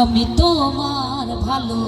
আমি তোমার ভালো